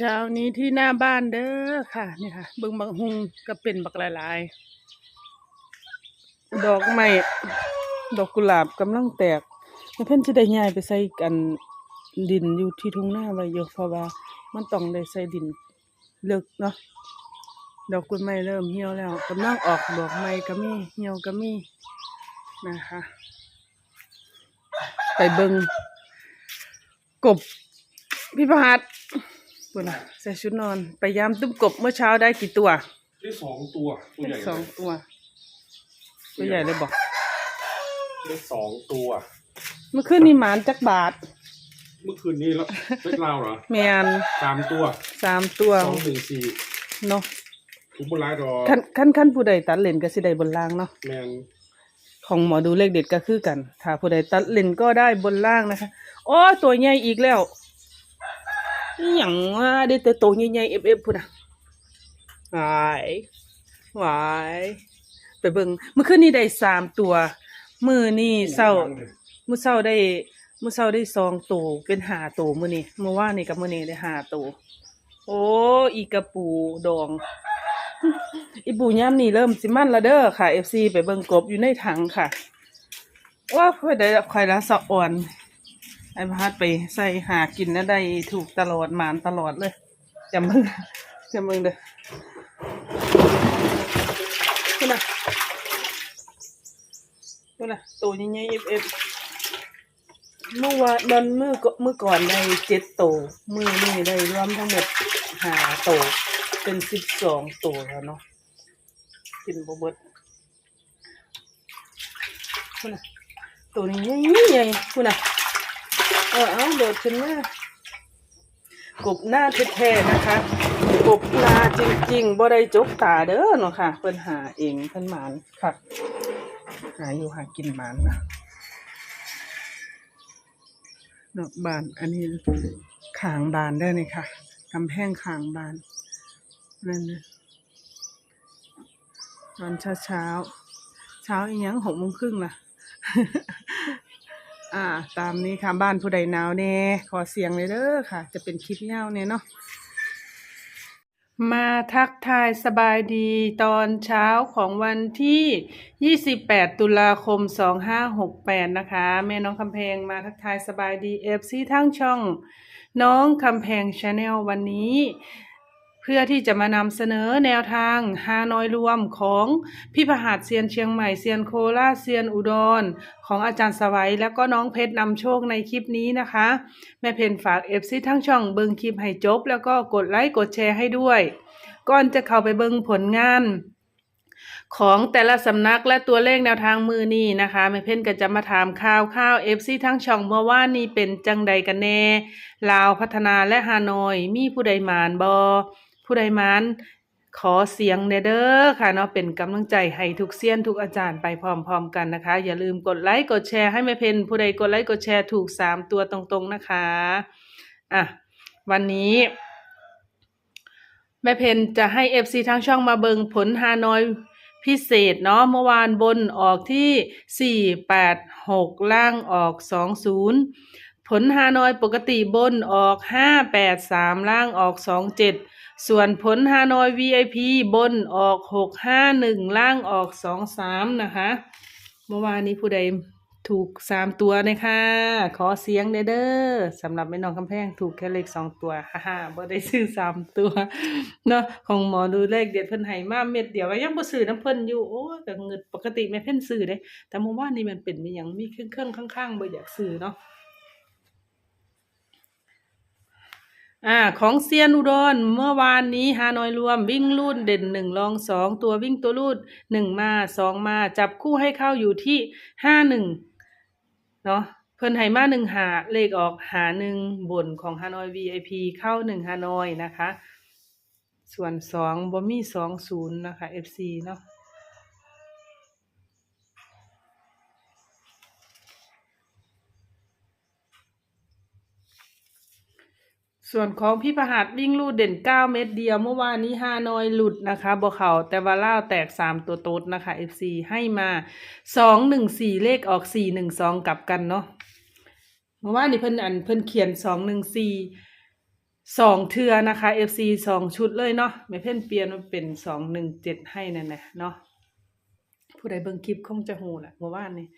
เช้านี้ที่หน้าบ้านเด้อค่ะนี่ค่ะเบิ่งบักฮุงก็เป็นบักหลายๆ ดอกไม้ดอกกุหลาบกำลังแตกแล้วเพิ่นจะได้ย้ายไปใส่กันดินอยู่ที่ทุ่งหน้าไว้อยู่เพราะว่ามันต้องได้ใส่ดินเลิกเนาะดอกกุหลาบเริ่มเหี่ยวแล้วกำลังออกดอกใหม่ก็มีเหี่ยวก็มีนะคะ ไปเบิ่งกบพี่ประหัด ปุ่นน่ะใส่ชุดนอน ไปยามตุ้มกบเมื่อเช้าได้กี่ตัวได้สองตัว ตัวใหญ่สองตัว ตัวใหญ่เลยบอกได้สองตัว เมื่อคืนนี่หมานจักบาท เมื่อคืนนี้แล้วเล็กเราเหรอแมนสามตัวสามตัวสองหนึ่งสี่เนาะทุกบนร้ายรอขั้นขั้นขั้นผู้ใดตัดเลนก็สิได้บนล่างเนาะแมนของหมอดูเลขเด็ดก็คือกัน ถ้าผู้ใดตัดเลนก็ได้บนล่างนะคะ โอ้ตัวใหญ่อีกแล้ว อย่างว่าได้แต่ตัวใหญ่ๆเอฟเอฟพุ่นอะหวายหวายไปเบิ่งเมื่อคืนนี้ได้สามตัวมือนี่เศร้ามื้อเช้าได้มื้อเช้าได้สองตัวเป็นหาตัวมือนี้เมื่อวานนี่กับมือนี้ได้หาตัวโอ้อีกระปูดอง อีปูย่ามนี่เริ่มสิมันละเด้อค่ะ FC ไปเบิ่งกบอยู่ในถังค่ะว่าค่อได้คอยละสะอ่อน ไอ้พาดไปใส่หากินนะได้ถูกตลอดหมานตลอดเลยจำมึงจำมึงเด้อนี่นะนี่นะตัวใหญ่ๆเอฟเมื่อวานมันเมื่อก่อนเมื่อก่อนได้เจ็ดโตวมือนี่ได้รวมทั้งหมดหาโตวเป็นสิบสองตัวแล้วเนาะกินบ่เบิดคุณน่ะตัวนี้ใหญ่ใหญ่คุณน่ะ เออเอาโดดขึ้นมากบหน้าแท้ๆนะคะกบนาจริงๆบ่ได้จกตาเด้อเนาะค่ะเพิ่นหาเองเพิ่นหมานค่ะ หาอยู่หากินหมานนะนอกบานอันนี้ขางบานได้เลยค่ะกำแพงขางบานนั่นนะตอนเช้าเช้าเช้าอีกยังหกโมงครึ่งนะ อ่า ตามนี้ค่ะบ้านผู้ใดหนาวแน่ขอเสียงเลยเด้อค่ะ จะเป็นคลิปยาเนี่ยเนาะมาทักทายสบายดีตอนเช้าของวันที่ 28 ตุลาคม 2568 นะคะ แม่น้องคำแพงมาทักทายสบายดีเอฟซีทั้งช่อง น้องคำแพงชาแนลวันนี้ พื่อที่จะมานำเสนอแนวทางฮานอยรวมของพี่ประหัสเซียนเชียงใหม่เซียนโคราชเซียนอุดร ของอาจารย์สวัยแล้วก็น้องเพชรนำโชคในคลิปนี้นะคะ แม่เพนฝากเอฟซีทั้งช่องเบิงคลิปให้จบ แล้วก็กดไลค์กดแชร์ให้ด้วย ก่อนจะเข้าไปเบิงผลงานของแต่ละสำนักและตัวเลขแนวทางมือนี้นะคะแม่เพ่นก็จะมาถามข่าวข่าวเอฟซีทั้งช่องเมื่อว่านนี้เป็นจังใดกันแน่ ลาวพัฒนาและฮานอยมีผู้ใดหมานบอ ผู้ใดมานขอเสียงเนเด้อค่ะเนาะเป็นกำลังใจให้ทุกเซียนทุกอาจารย์ไปพร้อมๆกันนะคะ อย่าลืมกดไลค์กดแชร์ให้แม่เพนผู้ใดกดไลค์กดแชร์ถูกสามตัวตรงๆนะคะอะวันนี้ แม่เพนจะให้ FC ทางช่องมาเบิงผลฮานอยพิเศษเนาะเมื่อวานบนออกที่ 486 ล่างออก 20 ผลฮานอยปกติบนออก 583 ล่างออก 27 ส่วนผลฮานอย VIP บนออก651ล่างออก23นะคะ เมื่อวานนี้ผู้ใดถูกสามตัวนะคะขอเสียงเด้อสำหรับแม่น้องคำแพงถูกแค่เลขสองตัวฮ่าฮ่าบ่ได้ซื้อสามตัวเนาะของหมอดูเลขเด็ดเพิ่นให้มาเม็ดเดียวก็ยังบ่ซื้อน้ำเพิ่นอยู่โอ้ก็เงินปกติแม่เพิ่นซื้อเด้แต่เมื่อวานนี้มันเป็นมีหยังมีเครื่องเครื่องข้างๆบ่อยากซื้อเนาะ อ่าของเซียนอุดรเมื่อวานนี้ฮานอยรวมวิ่งลูดเด่นหนึ่งรองสองตัววิ่งตัวลูดหนึ่งมาสองมาจับคู่ให้เข้าอยู่ที่ห้าหนึ่งเนาะเพิ่นให้มาหนึ่งหาเลขออกหาหนึ่งบนของฮานอย VIP เข้าหนึ่งฮานอยนะคะ ส่วนสองบ่มีสองศูนย์นะคะ FC เนาะ ส่วนของพี่ประหัสวิ่งลูดเด่นเก้าเม็ดเดียว เมื่อวานนี้ฮานอยหลุดนะคะบ่เขาแต่ว่าล่าแตกสามตัวโต๊ดนะคะ FC ให้มาสองหนึ่งสี่เลขออกสี่หนึ่งสองกลับกันเนาะเมื่อวานนี้เพิ่นอันเพิ่นเขียนสองหนึ่งสี่สองเทือนะคะ FC สองชุดเลยเนาะแม่เพ่นเปลี่ยนมาเป็นสองหนึ่งเจ็ดให้นั่นแหละเนาะผู้ใดเบิ่งคลิปคงจะหูแหละเมื่อวานนี้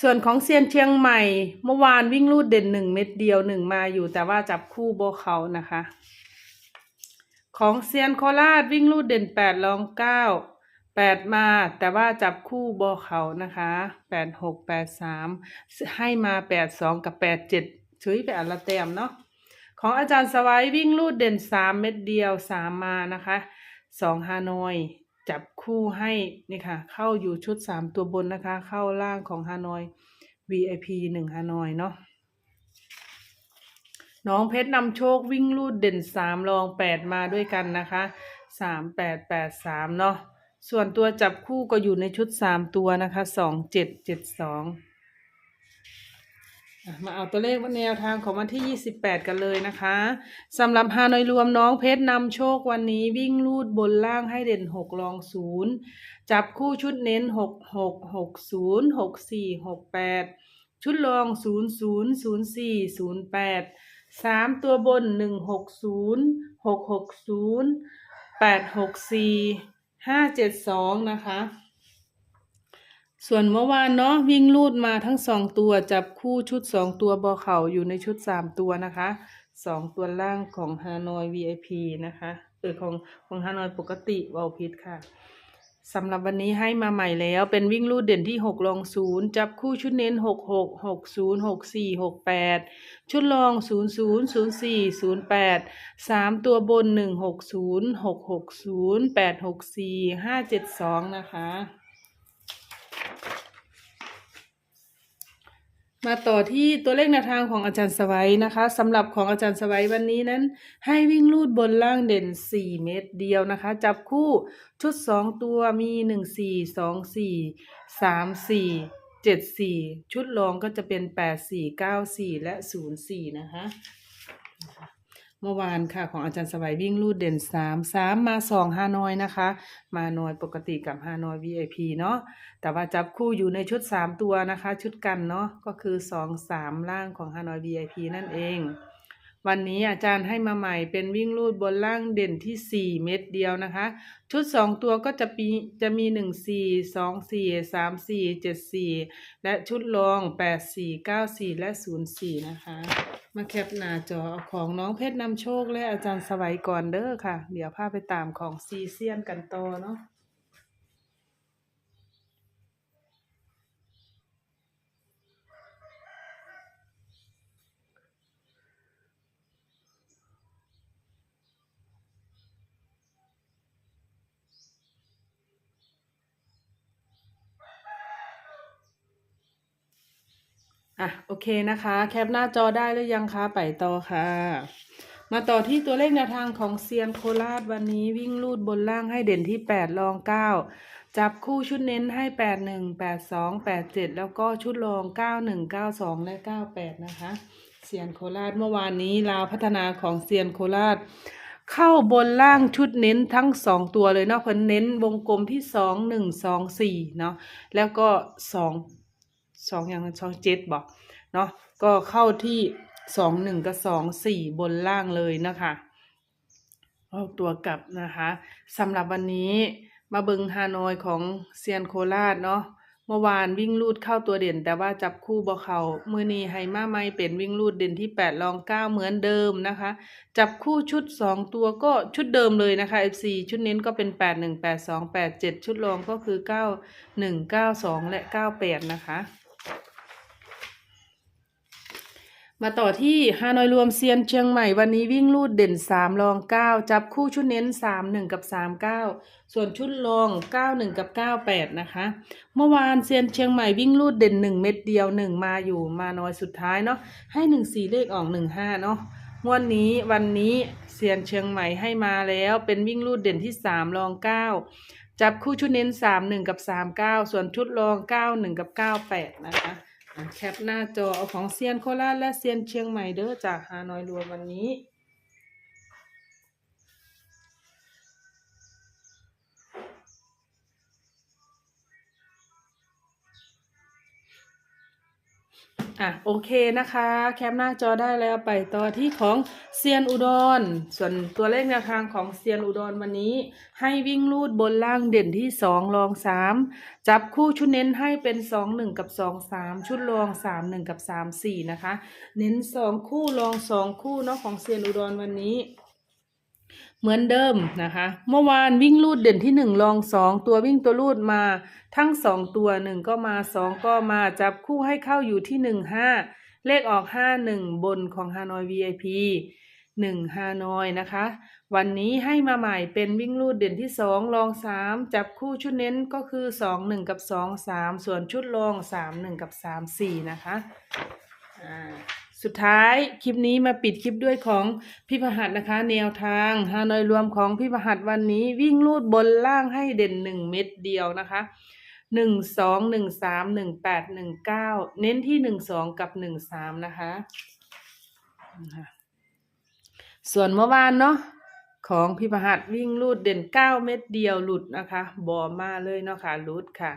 ส่วนของเซียนเชียงใหม่ เมื่อวานวิ่งลูดเด่นหนึ่งเม็ดเดียวหนึ่งมาอยู่ แต่ว่าจับคู่โบเขานะคะ ของเซียนโคราชวิ่งลูดเด่นแปดรองเก้าแปดมาแต่ว่าจับคู่โบเขานะคะแปดหกแปดสามให้มาแปดสองกับแปดเจ็ดช่วยไปอันละแต้มเนาะของอาจารย์สวัยวิ่งลูดเด่นสามเม็ดเดียวสามมานะคะสองฮานอย จับคู่ให้นี่ค่ะ เข้าอยู่ชุดสามตัวบนนะคะ เข้าล่างของฮานอย VIP หนึ่งฮานอยเนาะน้องเพชรนำโชควิ่งลูดเด่นสามรองแปดมาด้วยกันนะคะสามแปดแปดสามเนาะส่วนตัวจับคู่ก็อยู่ในชุดสามตัวนะคะสองเจ็ดเจ็ดสอง มาเอาตัวเลขว่าแนวทางของวันที่ยี่สิบแปดกันเลยนะคะสำหรับฮานอยรวมน้องเพชรนำโชควันนี้วิ่งลูดบนล่างให้เด่นหกรองศูนย์จับคู่ชุดเน้นหกหกหกศูนย์หกสี่หกแปดชุดรองศูนย์ศูนย์ศูนย์สี่ศูนย์แปดสามตัวบนหนึ่งหกศูนย์หกหกศูนย์แปดหกสี่ห้าเจ็ดสองนะคะ ส่วนเมื่อวานเนาะวิ่งลูดมาทั้งสองตัวจับคู่ชุดสองตัวบอเข่าอยู่ในชุดสามตัวนะคะสองตัวล่างของฮานอย VIP นะคะเออของของฮานอยปกติวอลพิษค่ะสำหรับวันนี้ให้มาใหม่แล้วเป็นวิ่งลูดเด่นที่หกลองศูนย์จับคู่ชุดเน้นหกหกหกศูนย์หกสี่หกแปดชุดลองศูนย์ศูนย์ศูนย์สี่ศูนย์แปดสามตัวบนหนึ่งหกศูนย์หกหกศูนย์แปดหกสี่ห้าเจ็ดสองนะคะ มาต่อที่ตัวเลขแนวทางของอาจารย์สวัยนะคะสำหรับของอาจารย์สวัยวันนี้นั้น ให้วิ่งลูดบนล่างเด่น 4 เม็ดเดียวนะคะ จับคู่ชุด 2 ตัวมี 1 4 2 4 3 4 7 4 ชุดรองก็จะเป็น 8 4 9 4 และ 0 4 นะคะ เมื่อวานค่ะ ของอาจารย์สบายวิ่งลูดเด่นสามสามมาสองฮานอยนะคะ มาหน่วยปกติกับฮานอย VIP เนาะแต่ว่าจับคู่อยู่ในชุดสามตัวนะคะ ชุดกันเนาะก็คือสองสามล่างของฮานอย VIP นั่นเอง วันนี้อาจารย์ให้มาใหม่เป็นวิ่งลูดบนล่างเด่นที่ 4 เม็ดเดียวนะคะ ชุด 2 ตัวก็จะมีจะมี 1 4 2 4 3 4 7 4 และชุดรอง 8 4 9 4 และ 0 4 นะคะ มาแคปหน้าจอของน้องเพชรนำโชคและอาจารย์สวัยก่อนเด้อค่ะ เดี๋ยวพาไปตามของซีเซียนกันต่อเนาะ อะโอเคนะคะ แคปหน้าจอได้หรือยังคะไปต่อค่ะ มาต่อที่ตัวเลขแนวทางของเซียนโคราชวันนี้วิ่งลูดบนล่างให้เด่นที่8รอง9จับคู่ชุดเน้นให้8 1 8 2 8 7แล้วก็ชุดรอง9 1 9 2และ98นะคะเซียนโคราชเมื่อวานนี้ลาวพัฒนาของเซียนโคราช เข้าบนล่างชุดเน้นทั้งสองตัวเลยเนาะเพิ่นเน้นวงกลมที่สองหนึ่งสองสี่เนาะแล้วก็สอง สองอย่างสองเจ็ดบอกเนาะก็เข้าที่สองหนึ่งกับสองสี่บนล่างเลยนะคะเอาตัวกลับนะคะสำหรับวันนี้มาเบิงฮานอยของเซียนโคราชเนาะเมื่อวานวิ่งลูดเข้าตัวเด่น แต่ว่าจับคู่บ่เขามือนี้ให้มาไม่เป็นวิ่งลูดเด่นที่แปดรองเก้าเหมือนเดิมนะคะ จับคู่ชุด 2 ตัวก็ชุดเดิมเลยนะคะ FC ชุดเน้นก็เป็น 8 1 8 2 8 7 ชุดรองก็คือ 9 1 9 2 และ 98 นะคะ มาต่อที่ฮานอยรวมเซียนเชียงใหม่วันนี้วิ่งลูดเด่น 3 รอง 9 จับคู่ชุดเน้น 3 1 กับ 3 9 ส่วนชุดรอง 9 1 กับ 98 นะคะ เมื่อวานเซียนเชียงใหม่วิ่งลูดเด่น 1 เม็ดเดียว 1 มาอยู่มาน้อยสุดท้ายเนาะให้ 1 4 เลขออก 1 5 เนาะงวดนนี้วันนี้เซียนเชียงใหม่ให้มาแล้วเป็นวิ่งลูดเด่นที่สามรองเก้าจับคู่ชุดเน้นสามหนึ่งกับสามเก้าส่วนชุดรองเก้าหนึ่งกับเก้าแปดนะคะ แคปหน้าจอเอาของเซียนโคราชและเซียนเชียงใหม่เด้อจากฮานอยรวมวันนี้ อะโอเคนะคะ แคปหน้าจอได้แล้วไปต่อที่ของเซียนอุดร ส่วนตัวเลขแนวทางของเซียนอุดรวันนี้ ให้วิ่งลูดบนล่างเด่นที่สองรองสามจับคู่ชุดเน้นให้เป็นสองหนึ่งกับสองสามชุดรองสามหนึ่งกับสามสี่นะคะ เน้นสองคู่รองสองคู่เนาะของเซียนอุดรวันนี้ เหมือนเดิมนะคะ เมื่อวานวิ่งลูดเด่นที่หนึ่งลองสองตัววิ่งตัวลูดมาทั้งสองตัวหนึ่งก็มาสองก็มาจับคู่ให้เข้าอยู่ที่หนึ่งห้าเลขออกห้าหนึ่งบนของฮานอย VIP หนึ่งฮานอยนะคะ วันนี้ให้มาใหม่เป็นวิ่งลูดเด่นที่สองลองสามจับคู่ชุดเน้นก็คือสองหนึ่งกับสองสามส่วนชุดรองสามหนึ่งกับสามสี่นะคะอ่า สุดท้ายคลิปนี้มาปิดคลิปด้วยของพี่พหัสนะคะ แนวทางฮานอยรวมของพี่พหัสวันนี้ วิ่งลูดบนล่างให้เด่นหนึ่งเม็ดเดียวนะคะหนึ่งสองหนึ่งสามหนึ่งแปดหนึ่งเก้าเน้นที่หนึ่งสองกับหนึ่งสามนะคะ ส่วนเมื่อวานเนาะของพี่พหัสวิ่งลูดเด่นเก้าเม็ดเดียวหลุดนะคะบอมาเลยเนาะค่ะหลุดค่ะ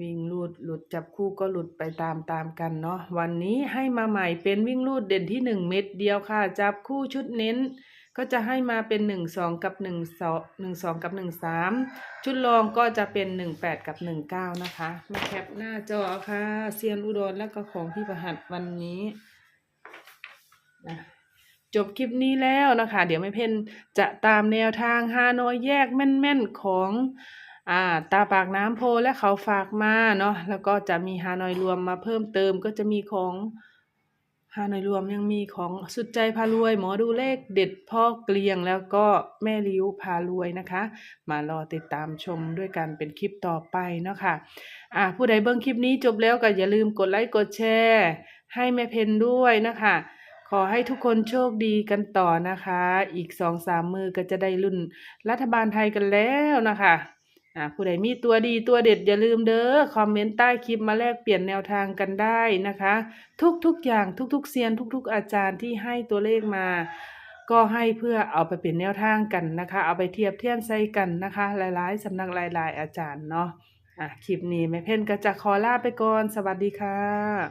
วิ่งลูดหลุดจับคู่ก็หลุดไปตามตามกันเนาะวันนี้ให้มาใหม่เป็นวิ่งลูดเด่นที่หนึ่งเม็ดเดียวค่ะ จับคู่ชุดเน้น ก็จะให้มาเป็นหนึ่งสองกับหนึ่งสองหนึ่งสองกับหนึ่งสามชุดรองก็จะเป็นหนึ่งแปดกับหนึ่งเก้านะคะมาแคปหน้าจอค่ะเซียนอุดรแล้วก็ของพี่ประหัสวันนี้นะจบคลิปนี้แล้วนะคะ เดี๋ยวไม่เพนจะตามแนวทางฮานอยแยกแม่นๆของ อ่าตาปากน้ำโพและเขาฝากมาเนาะแล้วก็จะมีฮานอยรวมมาเพิ่มเติมก็จะมีของฮานอยรวมยังมีของสุดใจพารวย หมอดูเลขเด็ดพ่อเกลียงแล้วก็แม่ริ้วพารวยนะคะ มารอติดตามชมด้วยกันเป็นคลิปต่อไปเนาะค่ะอ่าผู้ใดเบิ่งคลิปนี้จบแล้วก็อย่าลืมกดไลค์กดแชร์ให้แม่เพนด้วยนะคะขอให้ทุกคนโชคดีกันต่อนะคะ อีกสองสามมือก็จะได้รุ่นรัฐบาลไทยกันแล้วนะคะ อ่าผู้ใดมีตัวดีตัวเด็ดอย่าลืมเด้อคอมเมนต์ใต้คลิปมาแลกเปลี่ยนแนวทางกันได้นะคะ ทุกๆอย่างทุกๆเซียนทุก ๆ อาจารย์ที่ให้ตัวเลขมา ก็ให้เพื่อเอาไปเป็นแนวทางกันนะคะ เอาไปเทียบเทียมใส่กันนะคะ หลายๆสำนักหลาย ๆ อาจารย์เนาะอะคลิปนี้แม่เพ่นก็จะขอลาไปก่อนสวัสดีค่ะ